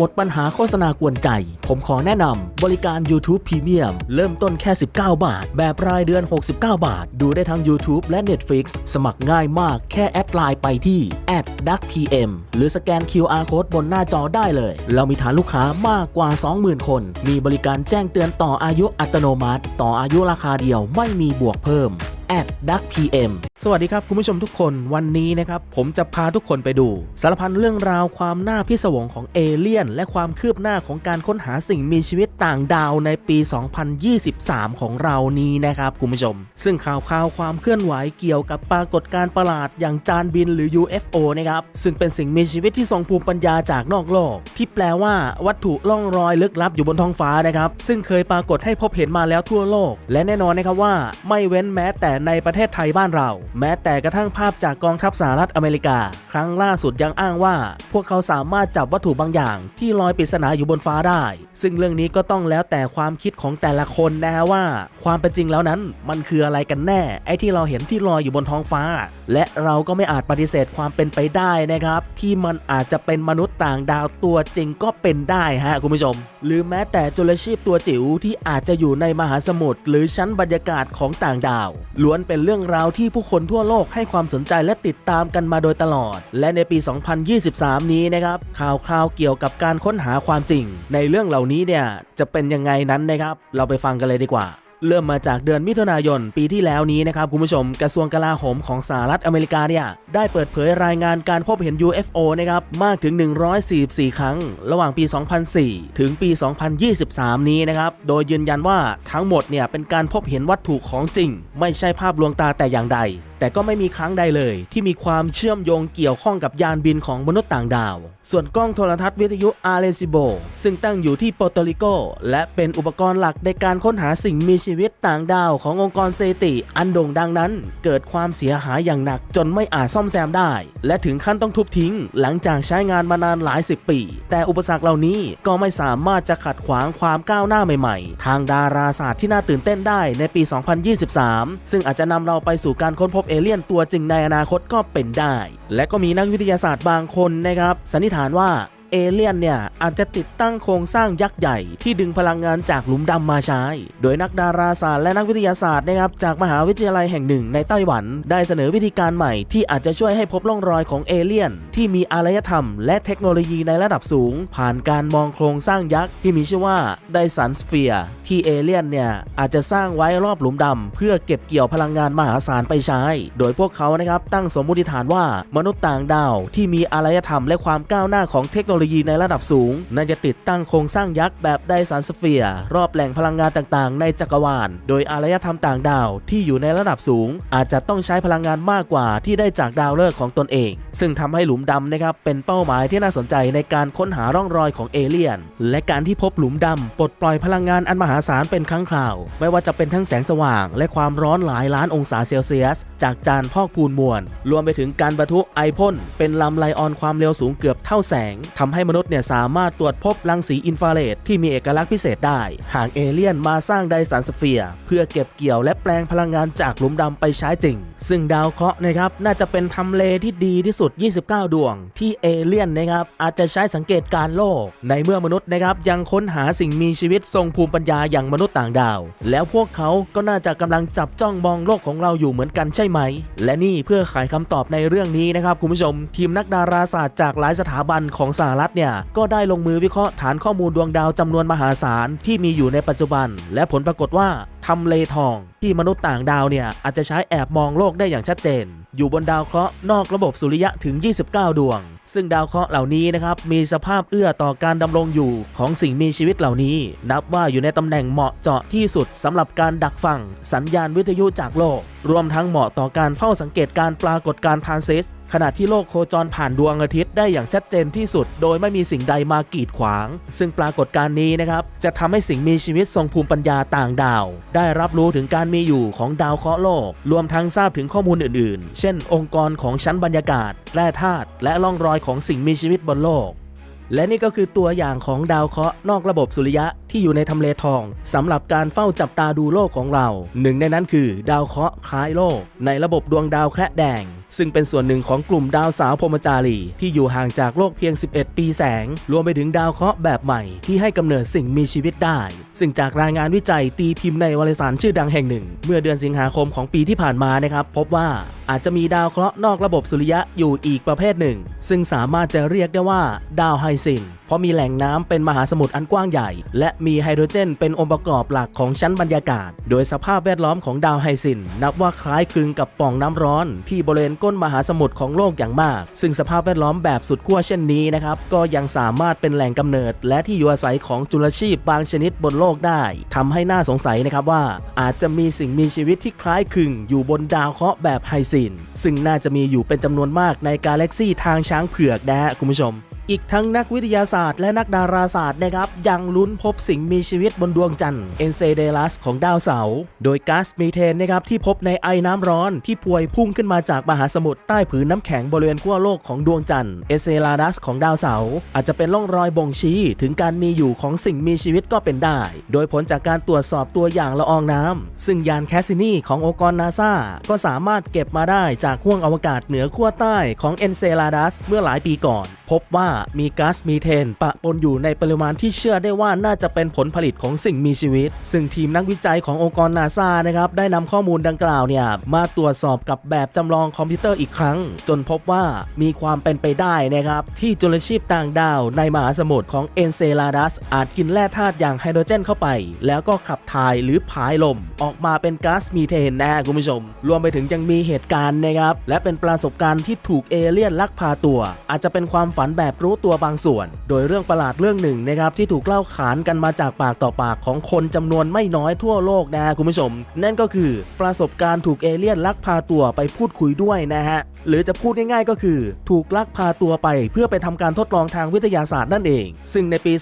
หมดปัญหาโฆษณากวนใจ ผมขอแนะนำบริการ YouTube Premium เริ่มต้นแค่ 19 บาท แบบรายเดือน 69 บาท ดูได้ทั้ง YouTube และ Netflix สมัครง่ายมาก แค่แอดไลน์ไปที่ @duckpm หรือสแกน QR Code บนหน้าจอได้เลย เรามีฐานลูกค้ามากกว่า 20,000 คน มีบริการแจ้งเตือนต่ออายุอัตโนมัติ ต่ออายุราคาเดียวไม่มีบวกเพิ่ม @duckpm สวัสดีครับคุณผู้ชมทุกคนวันนี้นะครับ ผมจะพาทุกคนไปดู สารพันเรื่องราวความน่าพิศวงของเอเลี่ยน และความคืบหน้าของการค้นหาสิ่งมีชีวิตต่างดาวในปี 2023 ของเรานี้นะครับคุณผู้ชม ซึ่งข่าวข่าวความเคลื่อนไหวเกี่ยวกับปรากฏการณ์ประหลาดอย่างจานบินหรือ UFO นะครับซึ่งเป็นสิ่งมีชีวิตที่ทรงภูมิปัญญาจากนอกโลก ที่แปลว่าวัตถุล่องรอยลึกลับอยู่บนท้องฟ้านะครับซึ่งเคยปรากฏให้พบเห็นมาแล้วทั่วโลก และแน่นอนนะครับว่าไม่เว้นแม้แต่ในประเทศไทยบ้านเรา แม้แต่กระทั่งภาพจากกองทัพสหรัฐอเมริกา ครั้งล่าสุดยังอ้างว่า พวกเขาสามารถจับวัตถุบางอย่าง ที่ลอยปริศนาอยู่บนฟ้าได้ ซึ่งเรื่องนี้ก็ต้องแล้วแต่ความคิดของแต่ละคนนะฮะว่า ความเป็นจริงแล้วนั้นมันคืออะไรกันแน่ ไอ้ที่เราเห็นที่ลอยอยู่บนท้องฟ้า และเราก็ไม่อาจปฏิเสธความเป็นไปได้นะครับ ที่มันอาจจะเป็นมนุษย์ต่างดาวตัวจริงก็เป็นได้ฮะคุณผู้ชม หรือแม้แต่จุลชีพตัวจิ๋วที่อาจจะอยู่ในมหาสมุทรหรือชั้นบรรยากาศของต่างดาวล้วนเป็นเรื่องราวที่ผู้คนทั่วโลกให้ความสนใจและติดตามกันมาโดยตลอด และในปี 2023 นี้นะครับข่าวคราวเกี่ยวกับการค้นหาความจริง ในเรื่องเหล่านี้เนี่ยจะเป็นยังไงนั้นนะครับ เราไปฟังกันเลยดีกว่า เริ่มมาจากเดือนมิถุนายนปีที่แล้วนี้นะครับคุณผู้ชมกระทรวงกลาโหมของสหรัฐอเมริกาเนี่ยได้เปิดเผยรายงานการพบเห็น UFO นะครับมากถึง 144 ครั้ง ระหว่างปี 2004 ถึงปี 2023 นี้นะครับโดยยืนยันว่าทั้งหมดเนี่ยเป็นการพบเห็นวัตถุของจริง ไม่ใช่ภาพลวงตาแต่อย่างใด แต่ก็ไม่มีครั้งใดเลย ที่มีความเชื่อมโยงเกี่ยวข้องกับยานบินของมนุษย์ต่างดาว ส่วนกล้องโทรทัศน์วิทยุอาร์เรซิโบซึ่งตั้งอยู่ที่โปรโตริโก และเป็นอุปกรณ์หลักในการค้นหาสิ่งมีชีวิตต่างดาวขององค์กรเซติ อันโด่งดังนั้น เกิดความเสียหายอย่างหนักจนไม่อาจซ่อมแซมได้ และถึงขั้นต้องทุบทิ้ง หลังจากใช้งานมานานหลายสิบปี แต่อุปสรรคเหล่านี้ก็ไม่สามารถจะขัดขวางความก้าวหน้าใหม่ๆ ทางดาราศาสตร์ที่น่าตื่นเต้นได้ในปี 2023 ซึ่งอาจจะนำเราไปสู่การค้นพบเอเลี่ยนตัวจริงในอนาคตก็เป็นได้ และก็มีนักวิทยาศาสตร์บางคนนะครับสันนิษฐานว่า เอเลียนเนี่ยอาจจะติดตั้งโครงสร้างยักษ์ใหญ่ที่ดึงพลังงานจากหลุมดำมาใช้ โดยนักดาราศาสตร์และนักวิทยาศาสตร์นะครับจากมหาวิทยาลัยแห่งหนึ่งในไต้หวัน ได้เสนอวิธีการใหม่ที่อาจจะช่วยให้พบร่องรอยของเอเลี่ยน ที่มีอารยธรรม และเทคโนโลยีในระดับสูง ผ่านการมองโครงสร้างยักษ์ที่มีชื่อว่าไดสันสเฟียร์ที่เอเลี่ยนเนี่ยอาจจะสร้างไว้รอบหลุมดำเพื่อเก็บเกี่ยวพลังงานมหาศาลไปใช้ โดยพวกเขานะครับตั้งสมมติฐานว่ามนุษย์ต่างดาวที่มีอารยธรรมและความก้าวหน้าของเทคโนโลยีในระดับสูงน่าจะติดตั้งโครงสร้างยักษ์แบบไดสันสเฟียร์รอบแหล่งพลังงานต่างๆ ในจักรวาล โดยอารยธรรมต่างดาวที่อยู่ในระดับสูง อาจจะต้องใช้พลังงานมากกว่าที่ได้จากดาวฤกษ์ของตนเอง ซึ่งทำให้หลุมดำนะครับเป็นเป้าหมายที่น่าสนใจในการค้นหาร่องรอยของเอเลี่ยน และการที่พบหลุมดำปลดปล่อยพลังงานอันมหาศาลเป็นครั้งคราว ไม่ว่าจะเป็นทั้งแสงสว่าง และความร้อนหลายล้านองศาเซลเซียส จากจานพอกพูนมวลรวมไปถึงการบรรทุไอพ่นเป็นลำไลออนความเร็วสูงเกือบเท่าแสงทำให้มนุษย์เนี่ยสามารถตรวจพบรังสีอินฟราเรดที่มีเอกลักษณ์พิเศษได้ หากเอเลี่ยนมาสร้างไดสันสเฟียร์เพื่อเก็บเกี่ยวและแปลงพลังงานจากหลุมดำไปใช้จริง ซึ่งดาวเคราะห์นะครับน่าจะเป็นทำเลที่ดีที่สุด 29 ดวง ที่เอเลี่ยนนะครับอาจจะใช้สังเกตการโลก ในเมื่อมนุษย์นะครับยังค้นหาสิ่งมีชีวิตทรงภูมิปัญญาอย่างมนุษย์ต่างดาว แล้วพวกเขาก็น่าจะกำลังจับจ้องมองโลกของเราอยู่เหมือนกันใช่ไหม และนี่เพื่อไขคำตอบในเรื่องนี้นะครับคุณผู้ชม ทีมนักดาราศาสตร์จากหลายสถาบันของสหรัฐเนี่ยก็ได้ลงมือวิเคราะห์ฐานข้อมูลดวงดาวจำนวนมหาศาลที่มีอยู่ในปัจจุบัน และผลปรากฏว่าทำเลทองที่มนุษย์ต่างดาวเนี่ยอาจจะใช้แอบมองโลกได้อย่างชัดเจน อยู่บนดาวเคราะห์นอกระบบสุริยะถึง 29 ดวง ซึ่งดาวเคราะห์เหล่านี้นะครับมีสภาพเอื้อต่อการดำรงอยู่ของสิ่งมีชีวิตเหล่านี้ นับว่าอยู่ในตำแหน่งเหมาะเจาะที่สุดสำหรับการดักฟัง สัญญาณวิทยุจากโลก รวมทั้งเหมาะต่อการเฝ้าสังเกตการปรากฏการณ์ทานซิส ขณะที่โลกโคจรผ่านดวงอาทิตย์ได้อย่างชัดเจนที่สุด โดยไม่มีสิ่งใดมากีดขวาง ซึ่งปรากฏการณ์นี้นะครับ จะทำให้สิ่งมีชีวิตทรงภูมิปัญญาต่างดาว ได้รับรู้ถึงการมีอยู่ของดาวเคราะห์โลก รวมทั้งทราบถึงข้อมูลอื่นๆ เช่น องค์กรของชั้นบรรยากาศแร่ธาตุและร่องรอยของสิ่งมีชีวิตบนโลกและนี่ก็คือตัวอย่างของดาวเคราะห์นอกระบบสุริยะที่อยู่ในทำเลทองสำหรับการเฝ้าจับตาดูโลกของเรา หนึ่งในนั้นคือ ดาวเคราะห์คล้ายโลก ในระบบดวงดาวแคระแดง ซึ่งเป็นส่วนหนึ่งของกลุ่มดาวสาวพรมจารีที่อยู่ห่างจากโลกเพียง 11 ปีแสง รวมไปถึงดาวเคราะห์แบบใหม่ที่ให้กำเนิดสิ่งมีชีวิตได้ ซึ่งจากรายงานวิจัยตีพิมพ์ในวารสารชื่อดังแห่งหนึ่ง เมื่อเดือนสิงหาคมของปีที่ผ่านมานะครับ พบว่าอาจจะมีดาวเคราะห์นอกระบบสุริยะอยู่อีกประเภทหนึ่ง ซึ่งสามารถจะเรียกได้ว่า ดาวไฮซิน เพราะมีแหล่งน้ำเป็นมหาสมุทรอันกว้างใหญ่ และมีไฮโดรเจนเป็นองค์ประกอบหลักของชั้นบรรยากาศ โดยสภาพแวดล้อมของดาวไฮซิน นับว่าคล้ายคลึงกับป่องน้ำร้อน ที่บริเวณก้นมหาสมุทรของโลกอย่างมาก ซึ่งสภาพแวดล้อมแบบสุดขั้วเช่นนี้นะครับก็ยังสามารถเป็นแหล่งกำเนิด และที่อยู่อาศัยของจุลชีพบางชนิดบนโลกได้ทำให้น่าสงสัยนะครับว่า อาจจะมีสิ่งมีชีวิตที่คล้ายคลึงอยู่บนดาวเคราะห์แบบไฮซิน ซึ่งน่าจะมีอยู่เป็นจำนวนมากในกาแล็กซี่ทางช้างเผือกนะฮะคุณผู้ชม อีกทั้งนักวิทยาศาสตร์และนักดาราศาสตร์นะครับยังลุ้นพบสิ่งมีชีวิตบนดวงจันทร์เอนเซเดลัสของดาวเสาร์โดยก๊าซมีเทนนะครับที่พบในไอน้ำร้อนที่พวยพุ่งขึ้นมาจากมหาสมุทรใต้ผืนน้ำแข็งบริเวณขั้วโลกของดวงจันทร์เอเซลาดัสของดาวเสาร์อาจจะเป็นร่องรอยบ่งชี้ถึงการมีอยู่ของสิ่งมีชีวิตก็เป็นได้ โดยผลจากการตรวจสอบตัวอย่างละอองน้ำซึ่งยานแคสซินีขององค์กรนาซาก็สามารถเก็บมาได้จากห้วงอวกาศเหนือขั้วใต้ของเอนเซลาดัสเมื่อหลายปีก่อน พบว่ามีก๊าซมีเทน ปะปนอยู่ในปริมาณที่เชื่อได้ว่าน่าจะเป็นผลผลิตของสิ่งมีชีวิต ซึ่งทีมนักวิจัยขององค์กรนาซานะครับได้นำข้อมูลดังกล่าวเนี่ยมาตรวจสอบกับแบบจำลองคอมพิวเตอร์อีกครั้ง จนพบว่ามีความเป็นไปได้นะครับ ที่จุลชีพต่างดาวในมหาสมุทรของเอนเซลาดัสอาจกินแร่ธาตุอย่างไฮโดรเจนเข้าไป แล้วก็ขับถ่ายหรือผายลม ออกมาเป็นก๊าซมีเทนนะฮะคุณผู้ชม รวมไปถึงยังมีเหตุการณ์นะครับและเป็นประสบการณ์ที่ถูกเอเลี่ยนลักพาตัว อาจจะเป็นความฝันแบบรู้ตัวบางส่วน โดยเรื่องประหลาดเรื่องหนึ่งนะครับที่ถูกเล่าขานกันมาจากปากต่อปากของคนจำนวนไม่น้อยทั่วโลกนะฮะคุณผู้ชม นั่นก็คือประสบการณ์ถูกเอเลี่ยนลักพาตัวไปพูดคุยด้วยนะฮะ หรือจะพูดง่ายๆก็คือ ถูกลักพาตัวไปเพื่อไปทำการทดลองทางวิทยาศาสตร์นั่นเอง ซึ่งในปี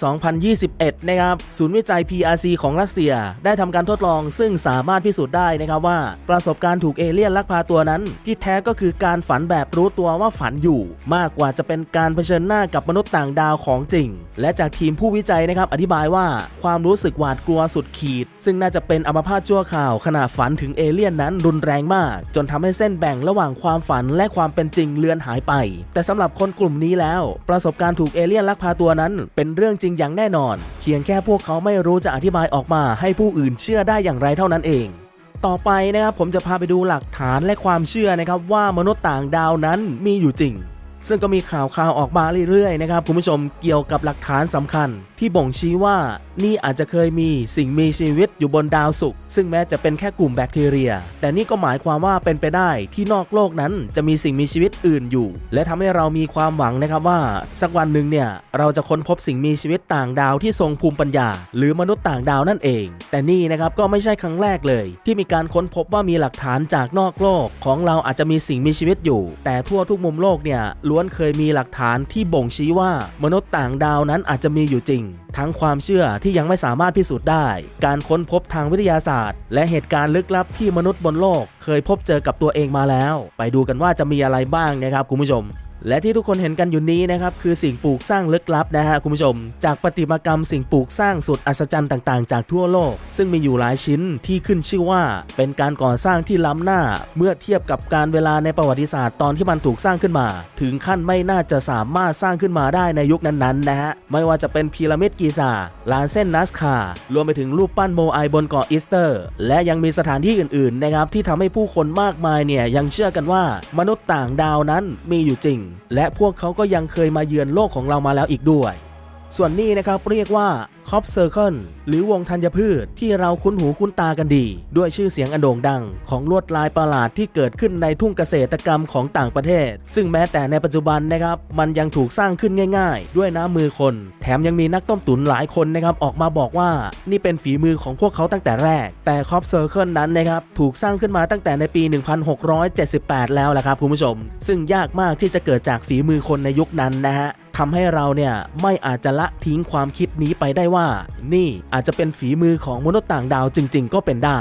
2021 นะครับศูนย์วิจัย PRC ของรัสเซีย ได้ทำการทดลอง ซึ่งสามารถพิสูจน์ได้นะครับว่า ประสบการณ์ถูกเอเลี่ยนลักพาตัวนั้น ที่แท้ก็คือการฝันแบบรู้ตัวว่าฝันอยู่ มากกว่าจะเป็นการเผชิญหน้ากับมนุษย์ต่างดาวของจริง และจากทีมผู้วิจัยนะครับอธิบายว่าความรู้สึกหวาดกลัวสุดขีด ซึ่งน่าจะเป็นอัมพาตชั่วข่าวขณะฝันถึงเอเลี่ยนนั้นรุนแรงมาก จนทำให้เส้นแบ่งระหว่างความฝันและความเป็นจริงเลือนหายไป แต่สำหรับคนกลุ่มนี้แล้ว ประสบการณ์ถูกเอเลี่ยนลักพาตัวนั้น เป็นเรื่องจริงอย่างแน่นอน เพียงแค่พวกเขาไม่รู้จะอธิบายออกมาให้ผู้อื่นเชื่อได้อย่างไรเท่านั้นเองต่อไปนะครับผมจะพาไปดูหลักฐานและความเชื่อนะครับว่ามนุษย์ต่างดาวนั้นมีอยู่จริง ซึ่งก็มีข่าวคราวออกมาเรื่อยๆนะครับคุณผู้ชมเกี่ยวกับหลักฐานสำคัญ ที่บ่งชี้ว่านี่อาจจะเคยมีสิ่งมีชีวิตอยู่บนดาวศุกร์ซึ่งแม้จะเป็นแค่กลุ่มแบคทีเรีย แต่นี่ก็หมายความว่าเป็นไปได้ที่นอกโลกนั้นจะมีสิ่งมีชีวิตอื่นอยู่ และทำให้เรามีความหวังนะครับว่า สักวันหนึ่งเนี่ยเราจะค้นพบสิ่งมีชีวิตต่างดาวที่ทรงภูมิปัญญา หรือมนุษย์ต่างดาวนั่นเอง แต่นี่นะครับก็ไม่ใช่ครั้งแรกเลย ที่มีการค้นพบว่ามีหลักฐานจากนอกโลก ของเราอาจจะมีสิ่งมีชีวิตอยู่ แต่ทั่วทุกมุมโลกเนี่ยล้วนเคยมีหลักฐานที่บ่งชี้ว่ามนุษย์ต่างดาวนั้นอาจจะมีอยู่จริง ทั้งความเชื่อที่ยังไม่สามารถพิสูจน์ได้ การค้นพบทางวิทยาศาสตร์ และเหตุการณ์ลึกลับที่มนุษย์บนโลก เคยพบเจอกับตัวเองมาแล้ว ไปดูกันว่าจะมีอะไรบ้างนะครับคุณผู้ชม และที่ทุกคนเห็นกันอยู่นี้นะครับคือสิ่งปลูกสร้างลึกลับนะฮะคุณผู้ชม จากประติมากรรมสิ่งปลูกสร้างสุดอัศจรรย์ต่างๆ จากทั่วโลก ซึ่งมีอยู่หลายชิ้นที่ขึ้นชื่อว่า เป็นการก่อสร้างที่ล้ำหน้า เมื่อเทียบกับการเวลาในประวัติศาสตร์ตอนที่มันถูกสร้างขึ้นมา ถึงขั้นไม่น่าจะสามารถสร้างขึ้นมาได้ในยุคนั้นๆนะฮะไม่ว่าจะเป็นพีระมิดกีซาลานเส้นนัสคารวมไปถึงรูปปั้นโมไอบนเกาะอีสเตอร์ และยังมีสถานที่อื่นๆนะครับที่ทำให้ผู้คนมากมายเนี่ยยังเชื่อกันว่ามนุษย์ต่างดาวนั้นมีอยู่จริงและพวกเขาก็ยังเคยมาเยือนโลกของเรามาแล้วอีกด้วย ส่วนนี้นะครับเรียกว่า คอปเซอร์เคิลหรือวงธัญพืชที่เราคุ้นหูคุ้นตากันดี ด้วยชื่อเสียงอันโด่งดัง ของลวดลายประหลาดที่เกิดขึ้นในทุ่งเกษตรกรรมของต่างประเทศ ซึ่งแม้แต่ในปัจจุบันนะครับ มันยังถูกสร้างขึ้นง่าย ๆ ด้วยน้ำมือคน แถมยังมีนักต้มตุ๋นหลายคนนะครับออกมาบอกว่านี่เป็นฝีมือของพวกเขาตั้งแต่แรก แต่คอปเซอร์เคิลนั้นนะครับถูกสร้างขึ้นมาตั้งแต่ในปี 1678 แล้วละครับคุณผู้ชม ซึ่งยากมากที่จะเกิดจากฝีมือคนในยุคนั้นนะฮะทำให้เราเนี่ยไม่อาจจะละทิ้งความคิดนี้ไปได้ว่านี่อาจจะเป็นฝีมือของมนุษย์ต่างดาวจริง ๆ ก็เป็นได้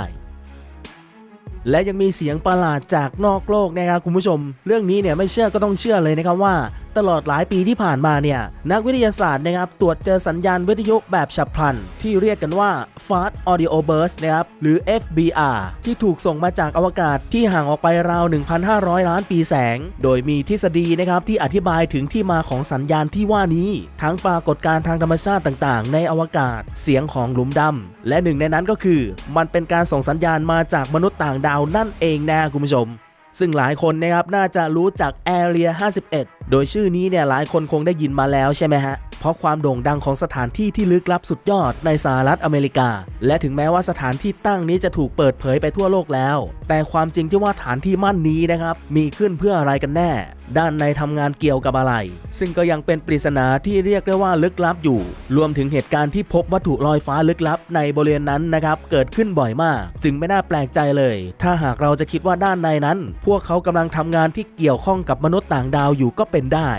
และยังมีเสียงประหลาดจากนอกโลกนะครับคุณผู้ชม เรื่องนี้เนี่ยไม่เชื่อก็ต้องเชื่อเลยนะครับว่า ตลอดหลายปีที่ผ่านมาเนี่ยนักวิทยาศาสตร์นะครับตรวจเจอสัญญาณวิทยุแบบฉับพลัน ที่เรียกกันว่า Fast Audio Burst นะครับหรือ FBR ที่ถูกส่งมาจากอวกาศที่ห่างออกไปราว 1,500 ล้านปีแสง โดยมีทฤษฎีนะครับที่อธิบายถึงที่มาของสัญญาณที่ว่านี้ ทั้งปรากฏการณ์ทางธรรมชาติต่างๆ ในอวกาศ เสียงของหลุมดำและหนึ่งในนั้นก็คือ มันเป็นการส่งสัญญาณมาจากมนุษย์ต่างดาวนั่นเองนะคุณผู้ชม ซึ่งหลายคนนะครับน่าจะรู้จัก Area 51 โดยชื่อนี้เนี่ยหลายคนคงได้ยินมาแล้วใช่ไหมฮะ ราะความโด่งดังของสถานที่ที่ลึกลับสุดยอดในสหรัฐอเมริกา และถึงแม้ว่าสถานที่ตั้งนี้จะถูกเปิดเผยไปทั่วโลกแล้ว แต่ความจริงที่ว่าฐานที่มั่นนี้นะครับมีขึ้นเพื่ออะไรกันแน่ ด้านในทำงานเกี่ยวกับอะไร ซึ่งก็ยังเป็นปริศนาที่เรียกได้ว่าลึกลับอยู่ รวมถึงเหตุการณ์ที่พบวัตถุลอยฟ้าลึกลับในบริเวณนั้นนะครับเกิดขึ้นบ่อยมาก จึงไม่น่าแปลกใจเลย ถ้าหากเราจะคิดว่าด้านในนั้น พวกเขากำลังทำงานที่เกี่ยวข้องกับมนุษย์ต่างดาวอยู่ก็เป็นได้